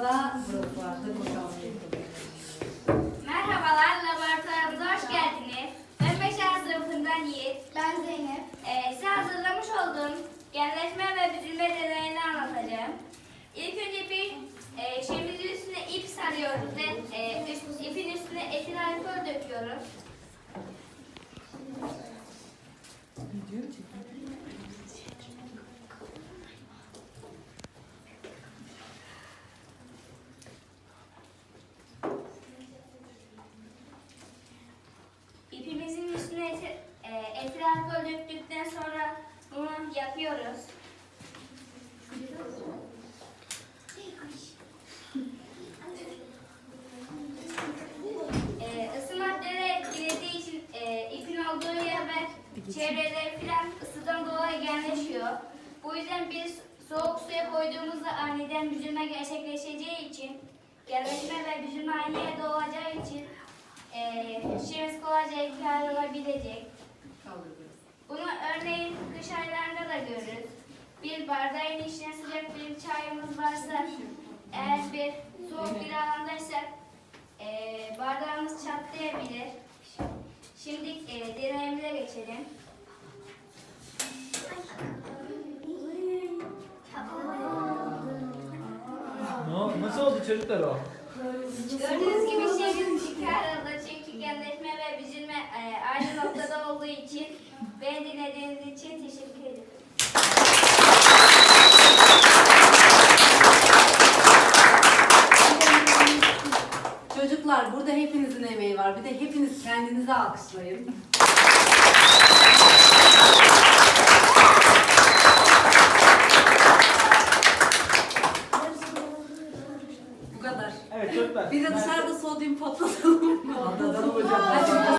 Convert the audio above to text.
da burası var. Hadi bakalım. Merhabalar, laboratuvarımıza hoş geldiniz. Ben 5. sınıfından Yiğit. Ben Zeynep. Ee, size hazırlamış olduğum genleşme ve büzülme deneyini anlatacağım. İlk önce bir e, şeyimizin üstüne ip sarıyoruz ve e, üst- ipin üstüne etil alkol döküyoruz. E, alkol döktükten sonra bunu yakıyoruz. E, ısı maddeleri etkilediği için e, ipin olduğu yer ve çevreleri filan ısıdan dolayı genleşiyor. Bu yüzden biz soğuk suya koyduğumuzda aniden büzülme gerçekleşeceği için genleşme ve büzülme aynı yerde olacağı için e, şeyimiz kolayca ihlal olabilecek. Bunu örneğin kış aylarında da görürüz. Bir bardağın içine sıcak bir çayımız varsa, eğer bir soğuk bir alandaysak e, bardağımız çatlayabilir. Şimdi e, deneyimize geçelim. Ne, nasıl oldu çocuklar o? Gördüğünüz gibi şeyimiz çıkarıldı çünkü genleşme ve büzülme e, aynı noktada olduğu için beni dinlediğiniz için teşekkür ederim. Çocuklar burada hepinizin emeği var. Bir de hepiniz kendinizi alkışlayın. Bu kadar. Evet çocuklar. Bir de dışarıda sodyum patlatalım.